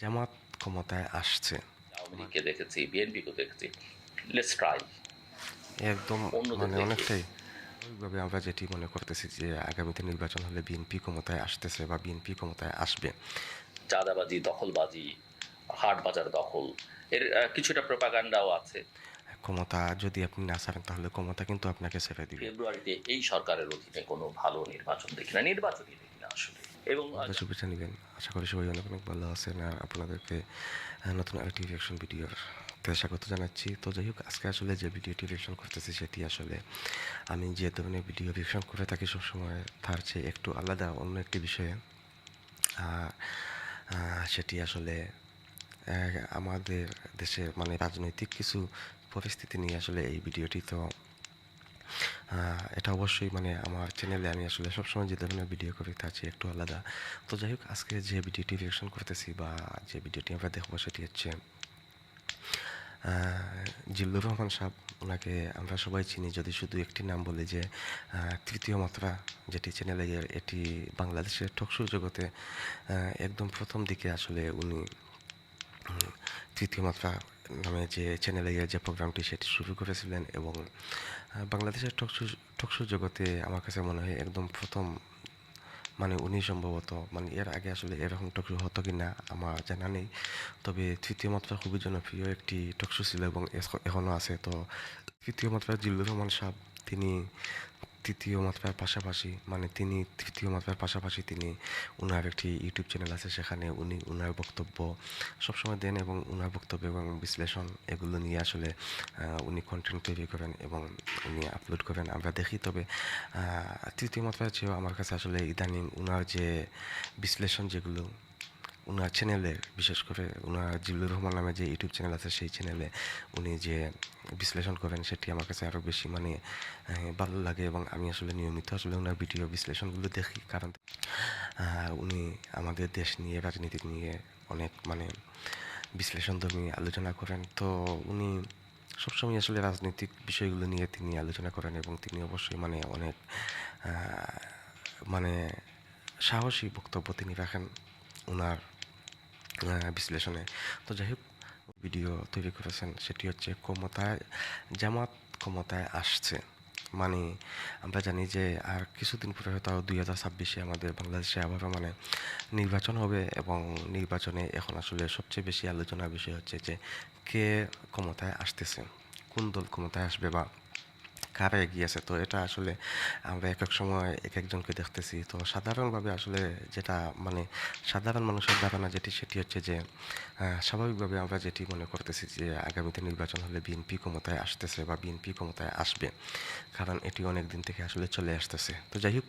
জামাত ক্ষমতায় আসছে। আওয়ামী লীগকে দেখেছি বিএনপিকে দেখেছি। লেটস ট্রাই একদম মানে। অনেকটাই। ওইভাবে আমরা যেটি মনে করতেছি যে আগামীতে নির্বাচন হলে বিএনপি ক্ষমতায় আসতেছে বা বিএনপি ক্ষমতায় আসবে। চাঁদাবাজি দখলবাজি হাট বাজার দখল এর কিছুটা প্রপাগান্ডাও আছে। ক্ষমতা যদি আপনি না ছাড়েন তাহলে ক্ষমতা কিন্তু আপনাকে ছেড়ে দিবে। ফেব্রুয়ারিতে এই সরকারের অধীনে কোনো ভালো নির্বাচন দেখি না নির্বাচনই দেখি না আসলে। এবং শুভেচ্ছা নেবেন। আশা করি সবাই অনেক অনেক ভালো আছেন আর আপনাদেরকে নতুন আরেকটি রিয়াকশন ভিডিওর স্বাগত জানাচ্ছি। তো যাই হোক, আজকে আসলে যে ভিডিওটি রিয়াকশন করতেছি সেটি আসলে আমি যে ধরনের ভিডিও রিয়াকশন করে থাকি সবসময়, তার চেয়ে একটু আলাদা, অন্য একটি বিষয়ে। সেটি আসলে আমাদের দেশের মানে রাজনৈতিক কিছু পরিস্থিতি নিয়ে আসলে এই ভিডিওটি তো এটা অবশ্যই মানে আমার চ্যানেলে আমি আসলে সবসময় যে ধরনের ভিডিও করি, তার চেয়ে একটু আলাদা। তো যাই হোক, আজকে যে ভিডিওটি রিয়েকশন করতেছি বা যে ভিডিওটি আমরা দেখব, সেটি হচ্ছে জিল্লুর রহমান সাহেব, ওনাকে আমরা সবাই চিনি। যদি শুধু একটি নাম বলি যে তৃতীয় মাত্রা, যেটি চ্যানেলে এটি বাংলাদেশের টকশো জগতে একদম প্রথম দিকে আসলে উনি তৃতীয় মাত্রা নামে যে চ্যানেলে যে প্রোগ্রামটি সেটি শুরু করেছিলেন এবং বাংলাদেশের টকশো টকশো জগতে আমার কাছে মনে হয় একদম প্রথম মানে উনি সম্ভবত মানে এর আগে আসলে এরকম টকশো হতো কি না আমার জানা নেই। তবে তৃতীয় মাত্রা খুবই জনপ্রিয় একটি টকশো ছিল এবং এখনও আছে। তো তৃতীয় মাত্রা জিল্লুর রহমান সাহেব, তিনি তৃতীয় মাত্রার পাশাপাশি মানে তিনি তৃতীয় মাত্রার পাশাপাশি তিনি ওনার একটি ইউটিউব চ্যানেল আছে, সেখানে উনি ওনার বক্তব্য সবসময় দেন এবং ওনার বক্তব্য এবং বিশ্লেষণ এগুলো নিয়ে আসলে উনি কন্টেন্ট তৈরি করেন এবং উনি আপলোড করেন, আমরা দেখি। তবে তৃতীয় মাত্রার চেয়েও আমার কাছে আসলে ইদানিং ওনার যে বিশ্লেষণ যেগুলো ওনার চ্যানেলে বিশেষ করে ওনার জিল্লুর রহমান নামে যে ইউটিউব চ্যানেল আছে, সেই চ্যানেলে উনি যে বিশ্লেষণ করেন, সেটি আমার কাছে আরও বেশি মানে ভালো লাগে এবং আমি আসলে নিয়মিত আসলে ওনার ভিডিও বিশ্লেষণগুলো দেখি। কারণ উনি আমাদের দেশ নিয়ে, রাজনীতি নিয়ে অনেক মানে বিশ্লেষণধর্মী আলোচনা করেন। তো উনি সবসময় আসলে রাজনৈতিক বিষয়গুলো নিয়ে তিনি আলোচনা করেন এবং তিনি অবশ্যই মানে অনেক মানে সাহসী বক্তব্য তিনি রাখেন ওনার বিশ্লেষণে। তো যাই হোক ভিডিও তৈরি করেছেন সেটি হচ্ছে ক্ষমতায়, জামাত ক্ষমতায় আসছে। মানে আমরা জানি যে আর কিছুদিন পরে হয়তো আরও দুই হাজার ছাব্বিশে আমাদের বাংলাদেশে আবারও মানে নির্বাচন হবে এবং নির্বাচনে এখন আসলে সবচেয়ে বেশি আলোচনার বিষয় হচ্ছে যে কে ক্ষমতায় আসতেছে, কোন দল ক্ষমতায় আসবে বা কারা এগিয়ে আছে তো এটা আসলে আমরা এক এক সময় এক একজনকে দেখতেছি। তো সাধারণভাবে আসলে যেটা মানে সাধারণ মানুষের ধারণা যেটি, সেটি হচ্ছে যে স্বাভাবিকভাবে আমরা যেটি মনে করতেছি যে, আগামীতে নির্বাচন হলে বিএনপি ক্ষমতায় আসতেছে বা বিএনপি ক্ষমতায় আসবে। কারণ এটি অনেক দিন থেকে আসলে চলে আসতেছে। তো যাই হোক,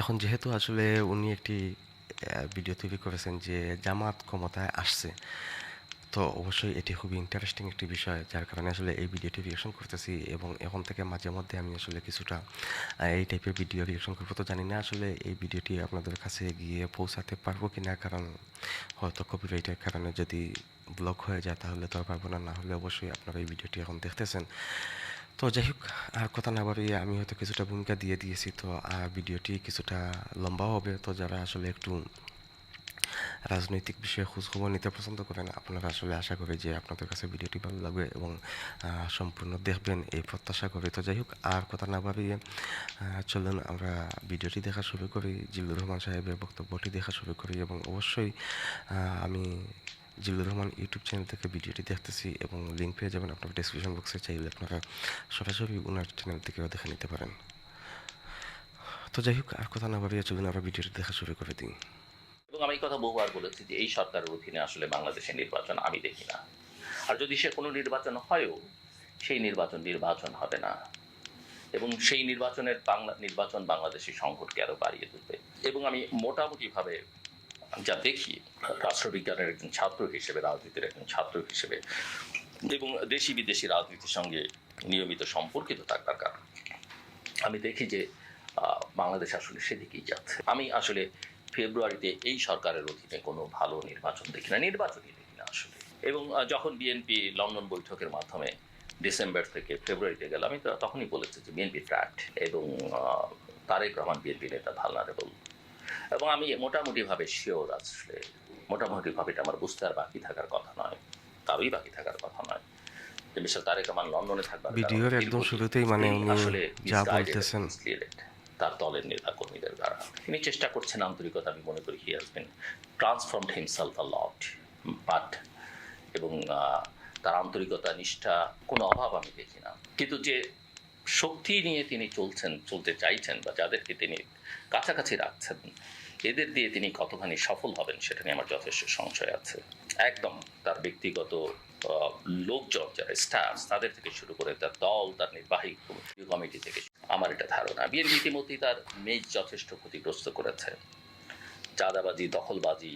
এখন যেহেতু আসলে উনি একটি ভিডিও তৈরি করেছেন যে, জামাত ক্ষমতায় আসছে তো অবশ্যই এটি খুবই ইন্টারেস্টিং একটি বিষয়, যার কারণে আসলে এই ভিডিওটি রিয়েকশন করতেছি এবং এখন থেকে মাঝে মধ্যে আমি আসলে কিছুটা এই টাইপের ভিডিও রিয়েকশন করব। তো জানি না আসলে এই ভিডিওটি আপনাদের কাছে গিয়ে পৌঁছাতে পারব কি না কারণ হয়তো কপিরাইটের কারণে যদি ব্লক হয়ে যায় তাহলে তো পারব না না হলে অবশ্যই আপনারা এই ভিডিওটি এখন দেখতেছেন। তো যাই হোক, আর কথা না বাড়িয়ে আমি হয়তো কিছুটা ভূমিকা দিয়ে দিয়েছি, তো ভিডিওটি কিছুটা লম্বাও হবে। তো যারা আসলে একটু রাজনৈতিক বিষয়ে খোঁজখবর নিতে পছন্দ করেন, আপনারা আসলে আশা করি যে আপনাদের কাছে ভিডিওটি ভালো লাগবে এবং সম্পূর্ণ দেখবেন এই প্রত্যাশা করি। তো যাই হোক, আর কথা না ভাবিয়ে চলুন আমরা ভিডিওটি দেখা শুরু করি। জিল্লুর রহমান সাহেবের বক্তব্যটি দেখা শুরু করি এবং অবশ্যই আমি জিল্লুর রহমান ইউটিউব চ্যানেল থেকে ভিডিওটি দেখতেছি এবং লিঙ্ক পেয়ে যাবেন আপনার ডিসক্রিপশন বক্সে চাইলে আপনারা সরাসরি ওনার চ্যানেল থেকেও দেখে নিতে পারেন। তো যাই হোক, আর কথা না বাড়িয়ে চলুন, আমরা ভিডিওটি দেখা শুরু করে দিই। এবং আমি কথা বহুবার বলেছি যে এই সরকারের অধীনে আসলে বাংলাদেশের নির্বাচন আমি দেখি না। আর যদি সে কোনো নির্বাচন হয়ও, সেই নির্বাচন নির্বাচন হবে না। এবং সেই নির্বাচনের বাংলা নির্বাচন বাংলাদেশের সংকটকে আরও বাড়িয়ে তুলবে। এবং আমি মোটামুটিভাবে যা দেখি, রাষ্ট্রবিজ্ঞানের একজন ছাত্র হিসেবে, রাজনীতির একজন ছাত্র হিসেবে, এবং দেশি বিদেশি রাজনীতির সঙ্গে নিয়মিত সম্পর্কিত থাকার কারণ। আমি দেখি যে বাংলাদেশ আসলে সেদিকেই যাচ্ছে। আমি আসলে ফেব্রুয়ারিতে এই সরকারের অধীনে কোনো ভালো নির্বাচন দেখি না নির্বাচনই দেখি না আসলে। এবং যখন বিএনপি লন্ডন বৈঠকের মাধ্যমে ডিসেম্বর থেকে ফেব্রুয়ারিতে গেল আমি তো তখনই বলেছি যে বিএনপি ট্র্যাক্ট এবং তারেক রহমান বিএনপি নেতা ভালনারেবল এবং আমি মোটামুটিভাবে শিওর আসলে মোটামুটিভাবে এটা আমার বুঝতে আর বাকি থাকার কথা নয় কারোই বাকি থাকার কথা নয় যে মিস্টার তারেক রহমান লন্ডনে থাকবার ভিডিওর একদম শুরুতেই মানে উনি আসলে যা বলতেছেন। তার দলের নেতা কর্মীদের দ্বারা। তিনি চেষ্টা করছেন আন্তরিকতা, আমি মনে করি he has been transformed himself a lot but এবং তার আন্তরিকতা, নিষ্ঠা, কোনো অভাব আমি দেখি না। কিন্তু যে শক্তি নিয়ে তিনি চলছেন, চলতে চাইছেন বা যাদেরকে তিনি কাছাকাছি রাখছেন, এদের দিয়ে তিনি কতখানি সফল হবেন সেটা নিয়ে আমার যথেষ্ট সংশয় আছে। একদম তার ব্যক্তিগত লোকজন, যারা স্টাফ তাদের থেকে শুরু করে তার দল, তার নির্বাহী কমিটি থেকে আমার এটা ধারণা। বিএনপি ইতিমধ্যেই তার মেজ যথেষ্ট ক্ষতিগ্রস্ত করেছে। চাঁদাবাজি দখলবাজি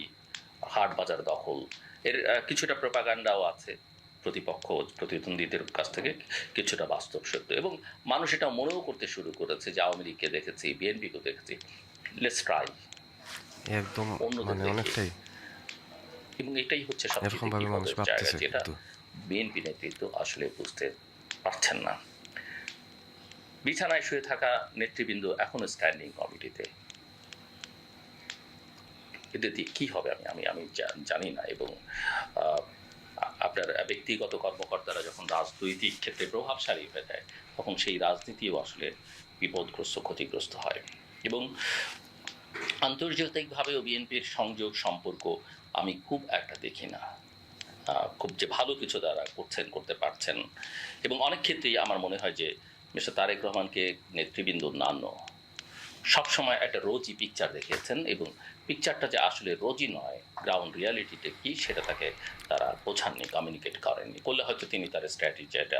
হাট বাজার দখল এর কিছুটা প্রপাগান্ডাও আছে প্রতিপক্ষ প্রতিদ্বন্দ্বীদের কাছ থেকে কিছুটা বাস্তব সত্য এবং মানুষ এটা মনেও করতে শুরু করেছে যে আওয়ামী লীগকে দেখেছি বিএনপিকে দেখেছি। লেটস ট্রাই একদম মানে অনেকটাই। এবং এটাই হচ্ছে সবচেয়ে মানুষ বিএনপি নেতৃত্ব আসলে বুঝতে পারছেন না। বিছানায় শুয়ে থাকা নেতৃবৃন্দ এখনও স্ট্যান্ডিং কমিটিতে এদের দিয়ে কি হবে আমি আমি আমি জানি না এবং আপনার ব্যক্তিগত কর্মকর্তারা যখন রাজনৈতিক ক্ষেত্রে প্রভাবশালী হয়ে যায়, তখন সেই রাজনীতিও আসলে বিপদগ্রস্ত, ক্ষতিগ্রস্ত হয়। এবং আন্তর্জাতিকভাবেও বিএনপির সংযোগ সম্পর্ক আমি খুব একটা দেখি না। খুব যে ভালো কিছু তারা করছেন, করতে পারছেন। এবং অনেক ক্ষেত্রেই আমার মনে হয় যে মিস্টার তারেক রহমানকে নেতৃবৃন্দ অন্যান্য সবসময় একটা রোজই পিকচার দেখিয়েছেন এবং পিকচারটা যে আসলে রোজই নয় গ্রাউন্ড রিয়ালিটিতে কি সেটা তাকে তারা বোঝাননি কমিউনিকেট করেননি। করলে হয়তো তিনি তার স্ট্র্যাটেজি এটা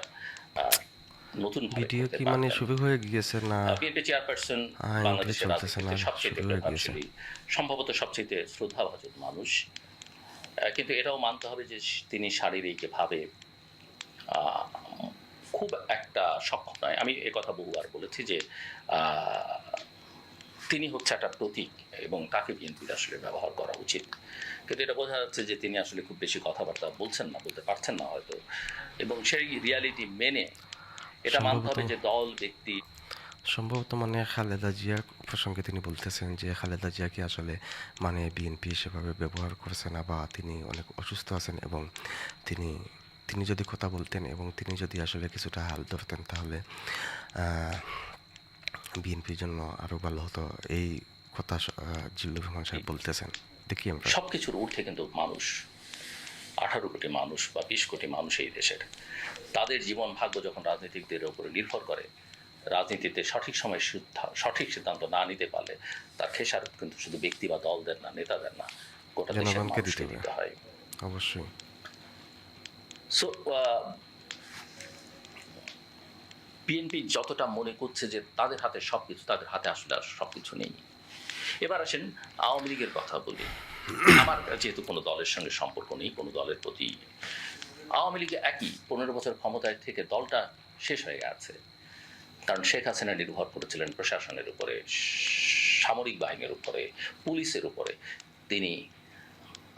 নতুন ভিডিও কি মানে শুরু হয়ে গিয়েছে না? বিএনপি চেয়ারপারসন বাংলাদেশের রাজনীতিতে সবচেয়ে সম্ভবত সবচেয়ে শ্রদ্ধাভাজন মানুষ। কিন্তু এটাও মানতে হবে যে তিনি শারীরিকভাবে খুব একটা সক্ষম নয়। আমি কথা বহুবার বলেছি যে তিনি হচ্ছে একটা প্রতীক এবং তাকে বিএনপির আসলে ব্যবহার করা উচিত। কিন্তু এটা বোঝা যাচ্ছে যে তিনি আসলে খুব বেশি কথাবার্তা বলছেন না বলতে পারছেন না হয়তো। এবং সেই রিয়ালিটি মেনে এটা মানতে হবে যে দল ব্যক্তি সম্ভবত মানে খালেদা জিয়ার প্রসঙ্গে তিনি বলতেছেন যে খালেদা জিয়াকে আসলে মানে বিএনপি সেভাবে ব্যবহার করছে না বা তিনি অনেক অসুস্থ আছেন এবং তিনি তিনি যদি কথা বলতেন এবং তিনি যদি আসলে কিছুটা হাল ধরতেন তাহলে বিএনপির জন্য আরও ভালো হতো। এই কথা জিল্লুর রহমান সাহেব বলতেছেন। দেখি আমরা। সবকিছুর ঊর্ধ্বে কিন্তু মানুষ আঠারো কোটি মানুষ বা বিশ কোটি মানুষ এই দেশের। তাদের জীবন ভাগ্য যখন রাজনীতিকদের উপরে নির্ভর করে রাজনীতিতে সঠিক সময় সঠিক সিদ্ধান্ত না নিতে পারলে তার খেসারত কিন্তু শুধু ব্যক্তি বা দলদের না নেতাদের না গোটা দেশের মানুষকে দিতে হয়। অবশ্যই। সো বিএনপি যতটা মনে করছে যে তাদের হাতে সবকিছু, তাদের হাতে আসলে আর সব কিছু নেই। এবার আসেন আওয়ামী লীগের কথা বলি। আমার যেহেতু কোনো দলের সঙ্গে সম্পর্ক নেই, কোনো দলের প্রতি আওয়ামী লীগ একই, পনেরো বছর ক্ষমতায় থেকে দলটা শেষ হয়ে গেছে। কারণ শেখ হাসিনা নির্ভর করেছিলেন প্রশাসনের উপরে, সামরিক বাহিনীর উপরে, পুলিশের উপরে। তিনি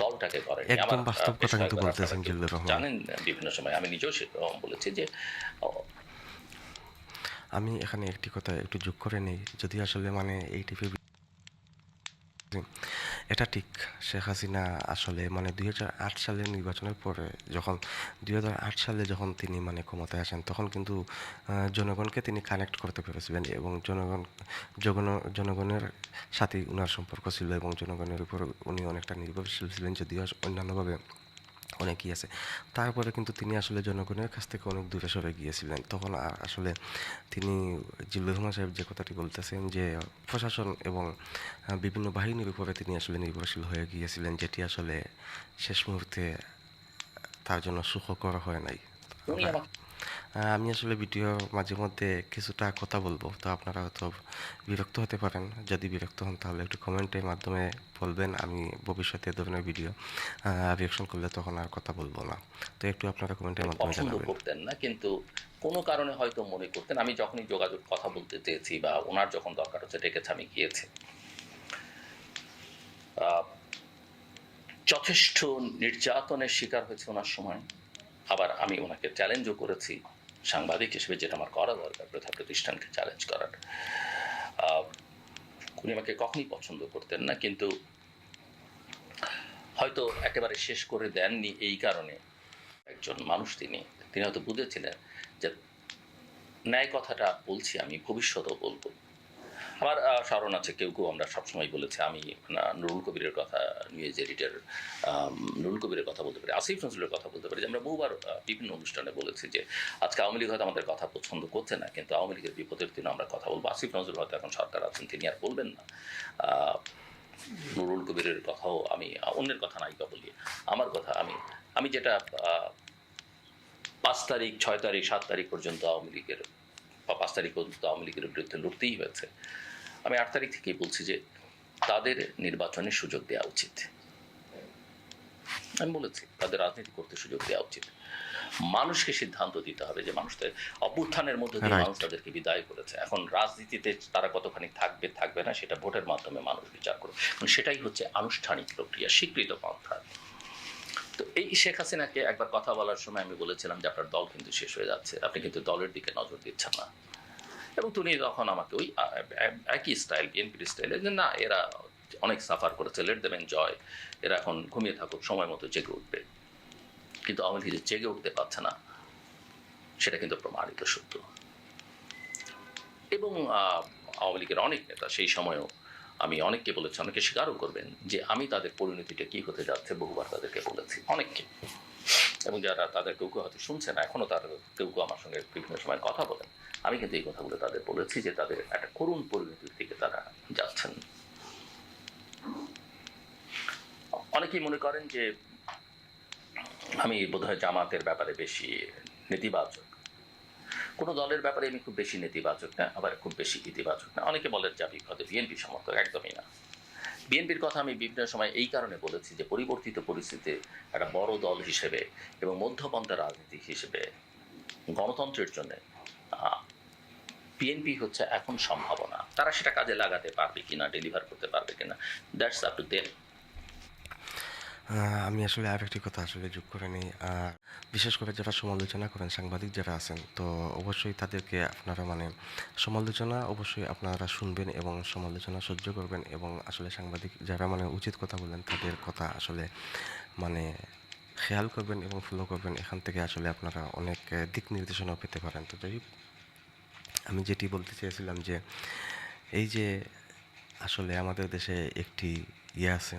দলটাকে করেন একদম বাস্তব কথা কিন্তু বলতেছেন জিল্লুর রহমান। জানেন বিভিন্ন সময়। আমি নিজেও বলেছি যে আমি এখানে একটি কথা একটু যোগ করে নেই। যদি আসলে মানে এই টিভি এটা ঠিক। শেখ হাসিনা আসলে মানে দুই সালের নির্বাচনের পরে যখন, দুই হাজার আট সালে যখন তিনি মানে ক্ষমতায় আসেন, তখন কিন্তু জনগণকে তিনি কানেক্ট করতে পেরেছিলেন এবং জনগণ জগণ জনগণের সাথে উনার সম্পর্ক ছিল এবং জনগণের উপর উনি অনেকটা নির্ভরশীল ছিলেন, যদিও অন্যান্যভাবে অনেকই আছে। তারপরে কিন্তু তিনি আসলে জনগণের কাছ থেকে অনেক দূরে সরে গিয়েছিলেন। তখন আসলে তিনি জিল্লুর রহমান সাহেব যে কথাটি বলতেছেন যে প্রশাসন এবং বিভিন্ন বাহিনীর উপরে তিনি আসলে নির্ভরশীল হয়ে গিয়েছিলেন যেটি আসলে শেষ মুহূর্তে তার জন্য সুখকর হয় নাই। আমি আসলে ভিডিও মাঝে মধ্যে কিছুটা কথা বলব তো আপনারা হয়তো বিরক্ত হতে পারেন। যদি বিরক্ত হন তাহলে একটু কমেন্টের মাধ্যমে বলবেন আমি ভবিষ্যতে ধরনের ভিডিও রিয়াকশন করলে তখন আর কথা বলব না। তো একটু আপনারা কমেন্টের মাধ্যমে জানাবেন। করতেন না কিন্তু কোনো কারণে হয়তো মনে করতেন আমি যখনই যোগাযোগ কথা বলতে চেয়েছি বা ওনার যখন দরকার হচ্ছে ডেকেছে আমি গিয়েছি। আহ, যথেষ্ট নির্যাতনের শিকার হয়েছে ওনার সময়। আবার আমি ওনাকে চ্যালেঞ্জও করেছি, সাংবাদিক হিসেবে যেটা আমার করা দরকার, প্রথা প্রতিষ্ঠানকে চ্যালেঞ্জ করার। উনি আমাকে কখনই পছন্দ করতেন না, কিন্তু হয়তো একেবারে শেষ করে দেননি এই কারণে। একজন মানুষ তিনি তিনি হয়তো বুঝেছিলেন যে ন্যায় কথাটা বলছি আমি, ভবিষ্যতেও বলব। আমার স্মরণ আছে, কেউ কেউ আমরা সবসময় বলেছি, আমি নুরুল কবিরের কথা নিউজ এডিটর নুরুল কবিরের কথা বলতে পারি, আসিফ নজরুলের কথা বলতে পারি যে আমরা বহুবার বিভিন্ন অনুষ্ঠানে বলেছি যে আজকে আওয়ামী লীগ হয়তো আমাদের কথা পছন্দ করছে না, কিন্তু আওয়ামী লীগের বিপদের দিনে আমরা কথা বলব। আসিফ নজরুল হয়তো এখন সরকার আছেন, তিনি আর বলবেন না। নুরুল কবিরের কথাও আমি, অন্যের কথা নাই বা বলি, আমার কথা আমি আমি যেটা পাঁচ তারিখ, ছয় তারিখ, সাত তারিখ পর্যন্ত আওয়ামী লীগের, বা পাঁচ তারিখ পর্যন্ত আওয়ামী লীগের বিরুদ্ধে লড়তেই হয়েছে আমি আট তারিখ থেকেই বলছি যে তাদের নির্বাচনের সুযোগ দেওয়া উচিত। আমি বলেছি তাদের রাজনীতি করতে সুযোগ দেওয়া উচিত। মানুষকে সিদ্ধান্ত দিতে হবে যে মানুষদের অভ্যুত্থানের মধ্যে দিয়ে মানুষ তাদেরকে বিদায় করেছে। এখন রাজনীতিতে তারা কতখানি থাকবে থাকবে না সেটা ভোটের মাধ্যমে মানুষ বিচার করবে সেটাই হচ্ছে আনুষ্ঠানিক প্রক্রিয়া স্বীকৃত পন্থা। তো এই শেখ হাসিনাকে একবার কথা বলার সময় আমি বলেছিলাম যে আপনার দল কিন্তু শেষ হয়ে যাচ্ছে। আপনি কিন্তু দলের দিকে নজর দিচ্ছেন না। এবং তিনি তখন আমাকে ওই একই স্টাইল বিএনপির স্টাইলে যে না, এরা অনেক সাফার করেছে লেট দেবেন জয় এরা এখন ঘুমিয়ে থাকুক, সময় মতো জেগে উঠবে। কিন্তু লীগ যে জেগে উঠতে পারছে না, সেটা কিন্তু প্রমাণিত সত্য। এবং আওয়ামী লীগের অনেক নেতা সেই সময়ও আমি অনেককে বলেছি, অনেকে স্বীকারও করবেন যে আমি তাদের পরিণতিটা কি হতে যাচ্ছে বহুবার তাদেরকে বলেছি, অনেককে। এবং যারা তাদের কেউ কেউ হয়তো শুনছে না এখনও তার কেউ কেউ আমার সঙ্গে বিভিন্ন সময় কথা বলেন, আমি কিন্তু এই কথাগুলো তাদের বলেছি যে তাদের একটা করুণ পরিণতির দিকে তারা যাচ্ছেন। অনেকেই মনে করেন যে আমি বোধহয় জামাতের ব্যাপারে বেশি নেতিবাচক। কোনো দলের ব্যাপারে আমি খুব বেশি নেতিবাচক না, আবার খুব বেশি ইতিবাচক না। অনেকে বলেন যে আমি হয়তো বিএনপি সমর্থক, একদমই না। বিএনপির কথা আমি বিভিন্ন সময় এই কারণে বলেছি যে পরিবর্তিত পরিস্থিতিতে একটা বড় দল হিসেবে এবং মধ্যপন্থা রাজনীতি হিসেবে গণতন্ত্রের জন্য বিএনপি হচ্ছে এখন সম্ভাবনা। তারা সেটা কাজে লাগাতে পারবে কিনা ডেলিভার করতে পারবে কিনা দ্যাটস আপ টু দেম আমি আসলে আর একটি কথা আসলে যোগ করে নিই। বিশেষ করে যারা সমালোচনা করেন, সাংবাদিক যারা আছেন, তো অবশ্যই তাদেরকে আপনারা মানে সমালোচনা অবশ্যই আপনারা শুনবেন এবং সমালোচনা সহ্য করবেন এবং আসলে সাংবাদিক যারা মানে উচিত কথা বলেন, তাদের কথা আসলে মানে খেয়াল করবেন এবং ফলো করবেন। এখান থেকে আসলে আপনারা অনেক দিক নির্দেশনাও পেতে পারেন। তো যাই আমি যেটি বলতে চেয়েছিলাম যে, এই যে আসলে আমাদের দেশে একটি ইয়ে আছে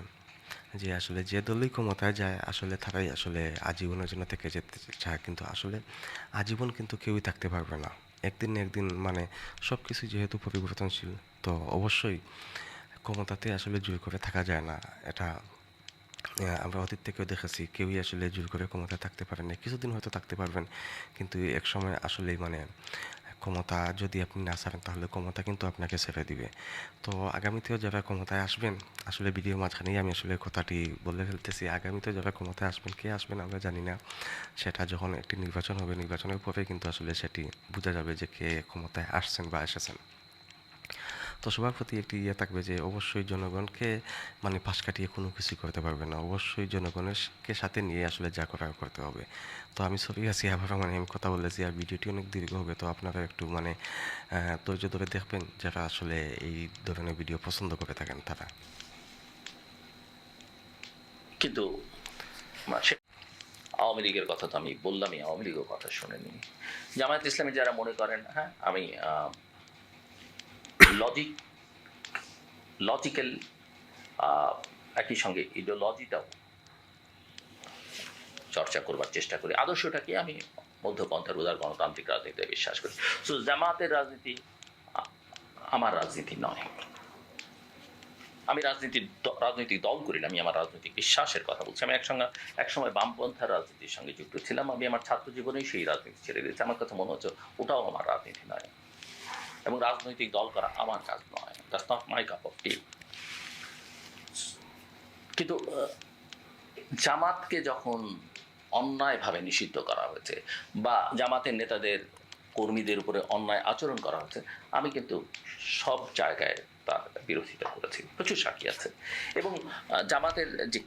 যে আসলে যে দলই ক্ষমতায় যায়, আসলে তারাই আসলে আজীবনের জন্য থেকে যেতে চায়। কিন্তু আসলে আজীবন কিন্তু কেউই থাকতে পারবে না। একদিন না একদিন মানে সব কিছু যেহেতু পরিবর্তনশীল, তো অবশ্যই ক্ষমতাতে আসলে জোর করে থাকা যায় না। এটা আমরা অতীত থেকেও দেখেছি, কেউই আসলে জোর করে ক্ষমতায় থাকতে পারেন। না কিছুদিন হয়তো থাকতে পারবেন, কিন্তু এক সময় আসলেই মানে ক্ষমতা যদি আপনি না ছাড়েন, তাহলে ক্ষমতা কিন্তু আপনাকে ছেড়ে দিবে। তো আগামীতেও যারা ক্ষমতায় আসবেন, আসলে ভিডিও মাঝখানেই আমি আসলে কথাটি বলে ফেলতেছি। আগামীতেও যারা ক্ষমতায় আসবেন, কে আসবেন আমরা জানি না। সেটা যখন একটি নির্বাচন হবে, নির্বাচনের পরে কিন্তু আসলে সেটি বোঝা যাবে যে কে ক্ষমতায় আসছেন বা এসেছেন। তো সবার প্রতি একটি ইয়ে থাকবে যে অবশ্যই জনগণকে মানে পাশ কাটিয়ে কোনো কিছু করতে পারবে না। অবশ্যই জনগণকে সাথে নিয়ে আসলে যা করার করতে হবে। তো আমি সরি আছি আবার মানে আমি কথা বলেছি আর ভিডিওটি অনেক দীর্ঘ হবে, তো আপনারা একটু মানে ধৈর্য ধরে দেখবেন যারা আসলে এই ধরনের ভিডিও পছন্দ করে থাকেন তারা। কিন্তু আওয়ামী লীগের কথা তো আমি বললামই, আওয়ামী লীগের কথা শুনেনি। জামায়াত ইসলামী যারা মনে করেন হ্যাঁ আমি লজিক লজিক্যাল একই সঙ্গে ইডিওলজিটাও চর্চা করবার চেষ্টা করি। আদর্শটাকে আমি মধ্যপন্থার উদার গণতান্ত্রিক রাজনীতিতে বিশ্বাস করি। তো জামাতের রাজনীতি আমার রাজনীতি নয়। আমি রাজনীতির দ- রাজনৈতিক দল করি না, আমি আমার রাজনৈতিক বিশ্বাসের কথা বলছি। আমি একসঙ্গে, একসময় বামপন্থার রাজনীতির সঙ্গে যুক্ত ছিলাম। আমি আমার ছাত্র জীবনেই সেই রাজনীতি ছেড়ে দিয়েছি। আমার কথা মনে হচ্ছে ওটাও আমার রাজনীতি নয়। এবং রাজনৈতিক দল করা আমার কাজ নয়। That's not my cup of tea কিন্তু জামাতকে যখন অন্যায়ভাবে নিষিদ্ধ করা হয়েছে বা জামাতের নেতাদের, কর্মীদের উপরে অন্যায় আচরণ করা হয়েছে, আমি কিন্তু সব জায়গায় তার বিরোধিতা করেছি। প্রচুর সাক্ষী আছে। এবং জামাতের যে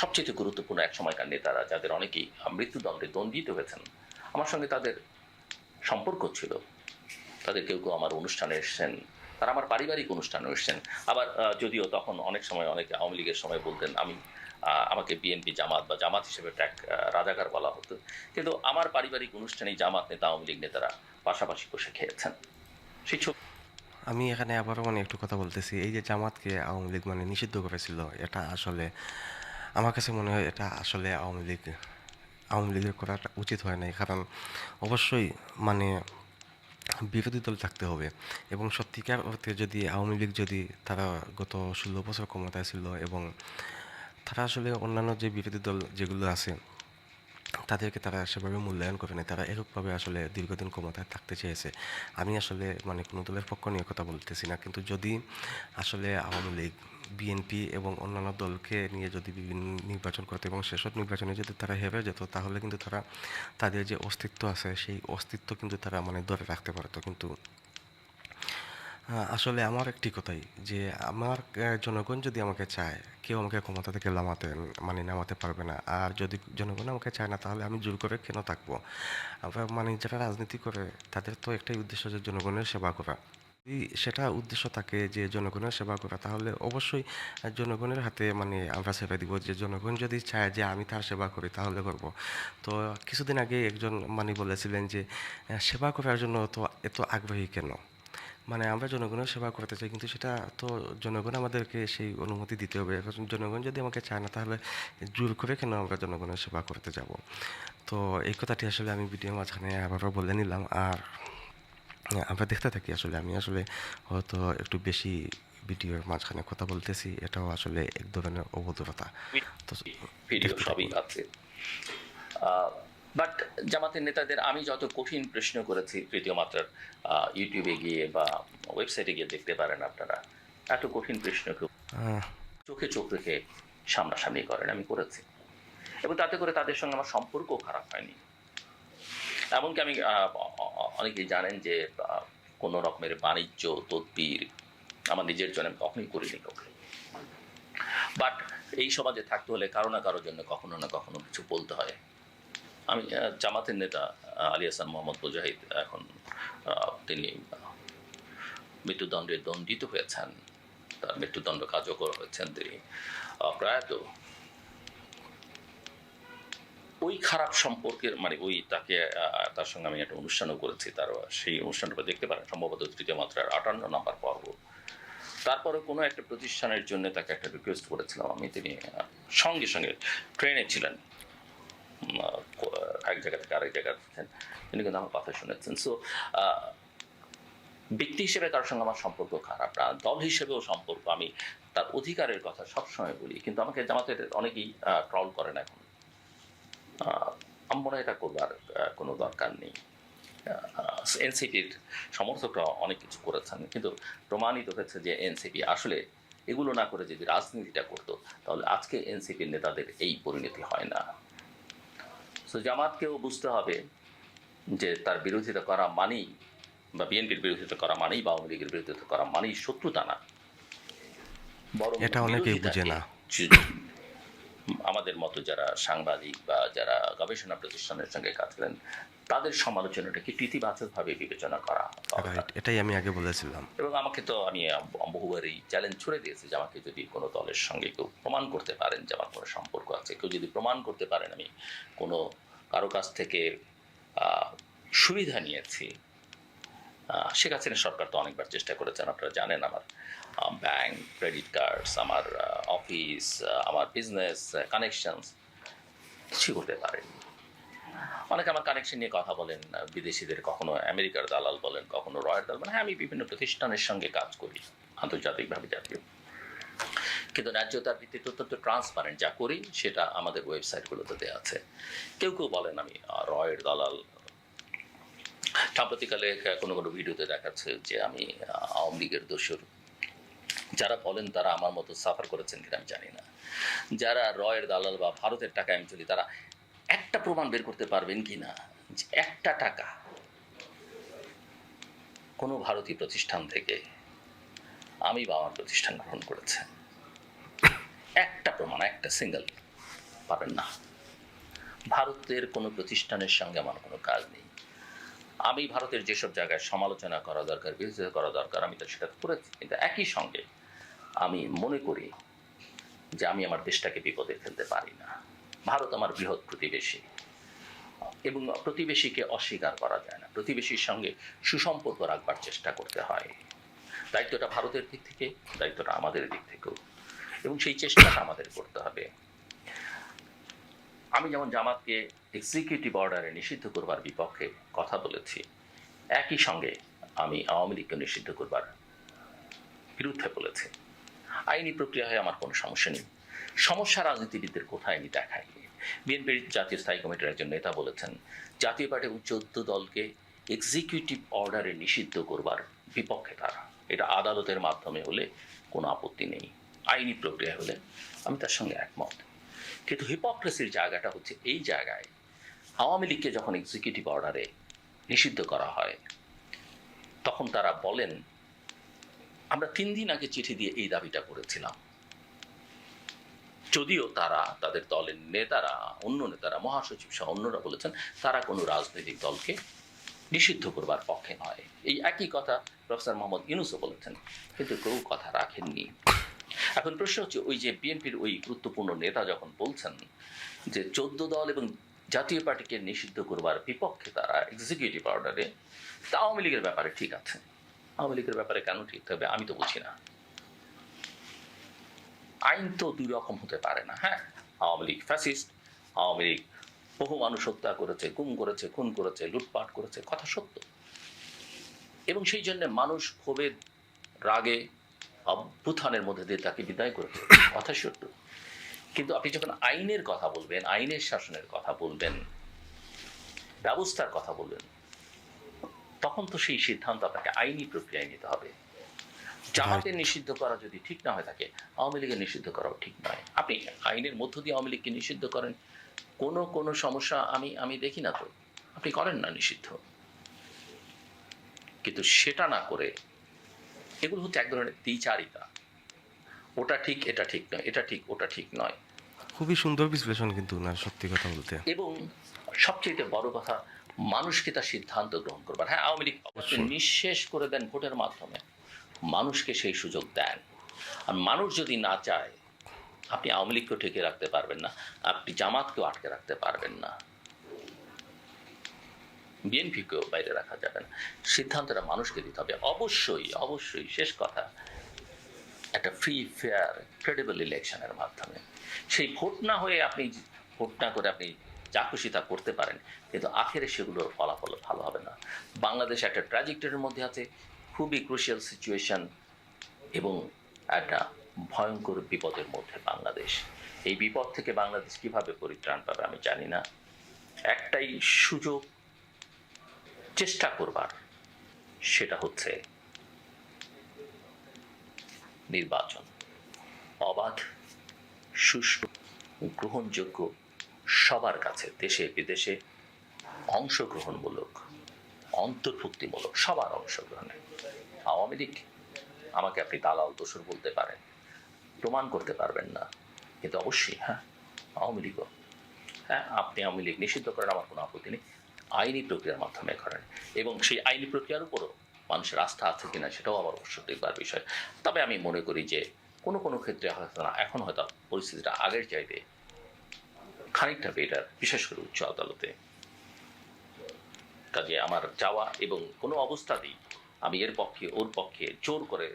সবচেয়ে গুরুত্বপূর্ণ এক সময়কার নেতারা, যাদের অনেকেই মৃত্যুদণ্ডে দণ্ডিত হয়েছেন, আমার সঙ্গে তাদের সম্পর্ক ছিল। তাদের কেউ কেউ আমার অনুষ্ঠানে এসেছেন, তারা আমার পারিবারিক অনুষ্ঠানে এসেছেন। আবার যদিও তখন অনেক সময় অনেকে আওয়ামী লীগের সময় বলতেন, আমি আমাকে বিএনপি জামাত বা জামাত হিসেবে ট্র্যাক রাজাকার বলা হতো। কিন্তু আমার পারিবারিক অনুষ্ঠানে জামাত নেতা, আওয়ামী লীগ নেতারা পাশাপাশি বসে খেয়েছেন। সেই আমি এখানে আবারও মানে একটু কথা বলতেছি। এই যে জামাতকে আওয়ামী লীগ মানে নিষিদ্ধ করেছিল, এটা আসলে আমার কাছে মনে হয় এটা আসলে আওয়ামী লীগ, আওয়ামী লীগের করাটা উচিত হয় নাই। কারণ অবশ্যই মানে বিরোধী দল থাকতে হবে। এবং সত্যিকার অর্থে যদি আওয়ামী লীগ যদি তারা গত ষোলো বছর ক্ষমতায় ছিল এবং তারা আসলে অন্যান্য যে বিরোধী দল যেগুলো আছে তাদেরকে তারা সেভাবে মূল্যায়ন করে না তারা এরূপভাবে আসলে দীর্ঘদিন ক্ষমতায় থাকতে চেয়েছে। আমি আসলে মানে কোনো দলের পক্ষ নিয়ে কথা বলতেছি না। কিন্তু যদি আসলে আওয়ামী লীগ বিএনপি এবং অন্যান্য দলকে নিয়ে যদি বিভিন্ন নির্বাচন করতো এবং সেসব নির্বাচনে যদি তারা হেরে যেত, তাহলে কিন্তু তারা তাদের যে অস্তিত্ব আছে, সেই অস্তিত্ব কিন্তু তারা মানে ধরে রাখতে পারতো। কিন্তু আসলে আমার একটি কথাই যে আমার জনগণ যদি আমাকে চায়, কেউ আমাকে ক্ষমতা থেকে নামাতে মানে নামাতে পারবে না। আর যদি জনগণ আমাকে চায় না, তাহলে আমি জোর করে কেন থাকব? মানে যারা রাজনীতি করে, তাদের তো একটাই উদ্দেশ্য যে জনগণের সেবা করা। যদি সেটা উদ্দেশ্য থাকে যে জনগণের সেবা করা, তাহলে অবশ্যই জনগণের হাতে মানে আমরা সেবা দিব। যে জনগণ যদি চায় যে আমি তার সেবা করি, তাহলে করব। তো কিছুদিন আগে একজন মানে বলেছিলেন যে সেবা করার জন্য তো এত আগ্রহী কেন? মানে আমরা জনগণের সেবা করতে চাই কিন্তু সেটা তো জনগণ আমাদেরকে সেই অনুমতি দিতে হবে। এখন জনগণ যদি আমাকে চায় না তাহলে জোর করে কেন আমরা জনগণের সেবা করতে যাব? তো এই কথাটি আসলে আমি ভিডিও মাঝখানে আবারও বলে নিলাম। আর আমরা দেখতে থাকি আসলে আমি আসলে হয়তো একটু বেশি ভিডিওর মাঝখানে কথা বলতেছি এটাও আসলে এক ধরনের অবদূরতা। তো ভিডিও সবই আছে। বাট জামাতের নেতাদের আমি যত কঠিন প্রশ্ন করেছি তৃতীয় মাত্রার ইউটিউবে গিয়ে বা ওয়েবসাইটে গিয়ে দেখতে পারেন আপনারা এত কঠিন প্রশ্ন কেউ চোখে চোখ রেখে সামনাসামনি করেন আমি করেছি। এবং তাতে করে তাদের সঙ্গে আমার সম্পর্ক খারাপ হয়নি। এমনকি আমি অনেকেই জানেন যে কোনো রকমের বাণিজ্য তদবির আমার নিজের জন্য আমি কখনোই করিনি কাউকে। বাট এই সমাজে থাকতে হলে কারও না কারোর জন্য কখনো না কখনো কিছু বলতে হয়। আমি জামাতের নেতা আলী হাসান মোহাম্মদ মুজাহিদ এখন তিনি মৃত্যুদণ্ডে দণ্ডিত হয়েছেন। তার মৃত্যুদণ্ড কার্যকর হয়েছেন তিনি প্রয়াত। ওই খারাপ সম্পর্কের মানে ওই তাকে তার সঙ্গে আমি একটা অনুষ্ঠানও করেছি, তার, সেই অনুষ্ঠানটা দেখতে পারেন, সম্ভবত তৃতীয় মাত্রার আটান্ন নম্বর পর্ব। তারপরে কোনো একটা প্রতিষ্ঠানের জন্য তাকে একটা রিকোয়েস্ট করেছিলাম আমি, তিনি সঙ্গে সঙ্গে ট্রেনে ছিলেন। এক জায়গা থেকে আরেক। তিনি কিন্তু আমার কথা শুনেছেন। সো ব্যক্তি হিসেবে কারোর সঙ্গে আমার সম্পর্ক খারাপ না, দল হিসেবেও সম্পর্ক। আমি তার অধিকারের কথা সবসময় বলি, কিন্তু আমাকে জামাতের অনেকেই ট্রল করেন এখন। আমার হয় এটা করবার কোনো দরকার নেই। এনসিপির সমর্থকরা অনেক কিছু করেছেন, কিন্তু প্রমাণিত হয়েছে যে এনসিপি আসলে এগুলো না করে যদি রাজনীতিটা করতো, তাহলে আজকে এনসিপির নেতাদের এই পরিণতি হয় না। তো জামাতকেও বুঝতে হবে যে তার বিরোধিতা করা মানেই বা বিএনপির বিরোধিতা করা মানেই বা আওয়ামী লীগের বিরোধিতা করা মানেই শত্রুতা না। বরং এটা অনেকেই বুঝে না। আমাদের মতো যারা সাংবাদিক বা যারা গবেষণা প্রতিষ্ঠানের সঙ্গে কাজ করেন তাদের সমালোচনাটাকে ইতিবাচকভাবে বিবেচনা করা। এটাই আমি আগে বলেছিলাম এবং আমাকে তো আমি আম- বহুবার এই চ্যালেঞ্জ ছুড়ে দিয়েছি যে আমাকে যদি কোনো দলের সঙ্গে কেউ প্রমাণ করতে পারেন যে আমার কোনো সম্পর্ক আছে কেউ যদি প্রমাণ করতে পারেন আমি কোনো কারও কাছ থেকে সুবিধা নিয়েছি শেখ হাসিনা সরকার তো অনেকবার চেষ্টা করেছেন, আপনারা জানেন আমার ব্যাংক ক্রেডিট কার্ডস আমার অফিস আমার বিজনেস কানেকশনস কিছু করতে পারেন। অনেকে আমার কানেকশন নিয়ে কথা বলেন বিদেশিদের কখনো আমেরিকার দালাল বলেন, কখনো রয়ের দালাল হ্যাঁ আমি বিভিন্ন প্রতিষ্ঠানের সঙ্গে কাজ করি, আন্তর্জাতিকভাবে জাতীয়। কিন্তু ন্যায্যতার ভিত্তিতে অত্যন্ত ট্রান্সপারেন্ট যা করি, সেটা আমাদের ওয়েবসাইটগুলোতে দেওয়া আছে। কেউ কেউ বলেন আমি রয়ের দালাল সাম্প্রতিককালে কোনো কোনো ভিডিওতে দেখাচ্ছে যে আমি আওয়ামী লীগের দোষর। যারা বলেন তারা আমার মতো সাফার করেছেন কিনা আমি জানি না। যারা রয়ের দালাল বা ভারতের টাকা আমি চলি তারা একটা প্রমাণ বের করতে পারবেন কি না যে একটা টাকা কোনো ভারতীয় প্রতিষ্ঠান থেকে আমি বা আমার প্রতিষ্ঠান গ্রহণ করেছে। একটা প্রমাণ, একটা সিঙ্গেল পাবেন না। ভারতের কোনো প্রতিষ্ঠানের সঙ্গে আমার কোনো কাজ নেই। আমি ভারতের যেসব জায়গায় সমালোচনা করা দরকার, বিরোধিতা করা দরকার, আমি তো সেটা করেছি কিন্তু একই সঙ্গে আমি মনে করি যে আমি আমার দেশটাকে বিপদে ফেলতে পারি না। ভারত আমার বৃহৎ প্রতিবেশী এবং প্রতিবেশীকে অস্বীকার করা যায় না। প্রতিবেশীর সঙ্গে সুসম্পর্ক রাখবার চেষ্টা করতে হয়। দায়িত্বটা ভারতের দিক থেকে, দায়িত্বটা আমাদের দিক থেকেও। এবং সেই চেষ্টাটা আমাদের করতে হবে। আমি যেমন জামাতকে এক্সিকিউটিভ অর্ডারে নিষিদ্ধ করবার বিপক্ষে কথা বলেছি, একই সঙ্গে আমি আওয়ামী লীগকে নিষিদ্ধ করবার বিরুদ্ধে বলেছি। আইনি প্রক্রিয়া হয়ে আমার কোনো সমস্যা নেই। সমস্যা রাজনীতিবিদদের কোথায় আমি দেখাই? বিএনপির জাতীয় স্থায়ী কমিটির একজন নেতা বলেছেন, জাতীয় পার্টি চোদ্দ দলকে এক্সিকিউটিভ অর্ডারে নিষিদ্ধ করবার বিপক্ষে তারা। এটা আদালতের মাধ্যমে হলে কোনো আপত্তি নেই। আইনি প্রক্রিয়া হলে আমি তার সঙ্গে একমত। কিন্তু হিপোক্রেসির জায়গাটা হচ্ছে এই জায়গায় আওয়ামী লীগকে যখন এক্সিকিউটিভ অর্ডারে নিষিদ্ধ করা হয়, তখন তারা বলেন, আমরা তিন দিন আগে চিঠি দিয়ে এই দাবিটা করেছিলাম। যদিও তারা, তাদের দলের নেতারা, অন্য নেতারা, মহাসচিব সহ অন্যরা বলেছেন, তারা কোনো রাজনৈতিক দলকে নিষিদ্ধ করবার পক্ষে নয়। এই একই কথা প্রফেসর মোহাম্মদ ইউনুসও বলেছেন, কিন্তু কেউ কথা রাখেননি। এখন প্রশ্ন হচ্ছে, ওই যে বিএনপির ওই গুরুত্বপূর্ণ নেতা যখন বলছেন যে চোদ্দ দল এবং জাতীয় পার্টিকে নিষিদ্ধ করবার বিপক্ষে তারা এক্সিকিউটিভ অর্ডারে তা আওয়ামী লীগের ব্যাপারে ঠিক আছে। আওয়ামী লীগের ব্যাপারে কেন ঠিক হবে আমি তো বুঝি না। আইন তো দুই রকম হতে পারে না হ্যাঁ? আওয়ামী লীগ ফ্যাসিস্ট আওয়ামী লীগ বহু মানুষ হত্যা করেছে, গুম করেছে, খুন করেছে, লুটপাট করেছে, কথা সত্য। এবং সেই জন্য মানুষ ক্ষোভের রাগে অভ্যুত্থানের মধ্যে দিয়ে তাকে বিদায় করেছে। কথা সত্য। কিন্তু আপনি যখন আইনের কথা বলবেন আইনের শাসনের কথা বলবেন ব্যবস্থার কথা বলবেন তখন তো সেই সিদ্ধান্ত আপনাকে আইনি প্রক্রিয়ায় নিতে হবে। জামাতের নিষিদ্ধ করা যদি ঠিক না হয়ে থাকে আওয়ামী লীগের নিষিদ্ধ করাও ঠিক নয়। আপনি আইনের মধ্য দিয়ে আওয়ামী লীগকে নিষিদ্ধ করেন কোনো কোনো সমস্যা আমি আমি দেখি না তো। আপনি করেন না নিষিদ্ধ। কিন্তু সেটা না করে এগুলো হচ্ছে এক ধরনের দ্বিচারিতা। ওটা ঠিক এটা ঠিক নয় এটা ঠিক ওটা ঠিক নয়। খুবই সুন্দর বিশ্লেষণ কিন্তু না সত্যি কথা বলতে। এবং সবচেয়ে বড় কথা মানুষকে তার সিদ্ধান্ত গ্রহণ করবার। হ্যাঁ আওয়ামী লীগ অবশ্যই নিঃশেষ করে দেন ভোটের মাধ্যমে। মানুষকে সেই সুযোগ দেন। আর মানুষ যদি না চায় আপনি আওয়ামী লীগকেও ঠেকে রাখতে পারবেন না। আপনি জামাতকেও আটকে রাখতে পারবেন না। বিএনপিকেও বাইরে রাখা যাবে না। সিদ্ধান্তটা মানুষকে দিতে হবে। অবশ্যই অবশ্যই, শেষ কথা, একটা ফ্রি ফেয়ার ক্রেডিবল ইলেকশনের মাধ্যমে। সেই ভোট না হয়ে আপনি ভোট না করে আপনি যা খুশি তা করতে পারেন, কিন্তু আখেরে সেগুলোর ফলাফল ভালো হবে না। বাংলাদেশ একটা ট্র্যাজেক্টরির মধ্যে আছে, খুবই ক্রুশিয়াল সিচুয়েশন এবং একটা ভয়ঙ্কর বিপদের মধ্যে বাংলাদেশ। এই বিপদ থেকে বাংলাদেশ কীভাবে পরিত্রাণ পাবে আমি জানি না। একটাই সুযোগ চেষ্টা করবার। সেটা হচ্ছে নির্বাচন। অবাধ, সুষ্ঠু, গ্রহণযোগ্য, সবার কাছে দেশে বিদেশে অংশগ্রহণমূলক, অন্তর্ভুক্তিমূলক, সবার অংশগ্রহণে। আওয়ামী লীগ, আমাকে আপনি দালাল দোসর বলতে পারেন, প্রমাণ করতে পারবেন না। কিন্তু অবশ্যই হ্যাঁ আওয়ামী লীগও। হ্যাঁ আপনি আওয়ামী লীগ নিষিদ্ধ করেন, আমার কোনো আপত্তি নেই। আইনি প্রক্রিয়ার মাধ্যমে করেন এবং সেই আইনি প্রক্রিয়ার উপরও মানুষের আস্থা আছে কিনা সেটাও আবার অবশ্য দেখবার বিষয়। তবে আমি মনে করি যে কোনো কোনো ক্ষেত্রে হয়তো না, এখন হয়তো পরিস্থিতিটা আগের চাইতে খানিকটা বেটার বিশেষ করে উচ্চ আদালতে। কাজে আমার যাওয়া এবং কোনো অবস্থাতেই আমি এর পক্ষে, ওর পক্ষে জোর করে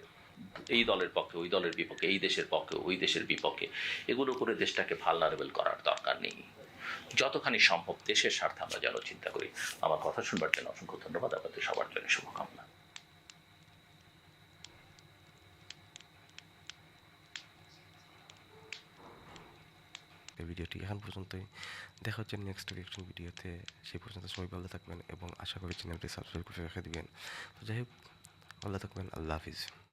এই দলের পক্ষে, ওই দলের বিপক্ষে, এই দেশের পক্ষে, ওই দেশের বিপক্ষে এগুলো করে দেশটাকে ভালনারেবল করার দরকার নেই। যতখানি সম্ভব দেশের স্বার্থে আমরা যেন চিন্তা করি। আমার কথা শুনবার জন্য অসংখ্য ধন্যবাদ। আপনাদের সবার জন্য শুভকামনা। ভিডিওটি এখন পর্যন্তই। দেখা হচ্ছে নেক্সট রিয়েকশন ভিডিওতে। সেই পর্যন্ত সবাই ভালো থাকবেন এবং আশা করি চ্যানেলটি সাবস্ক্রাইব করে রেখে দিবেন। তো যাই হোক, ভালো থাকবেন। আল্লাহ হাফিজ।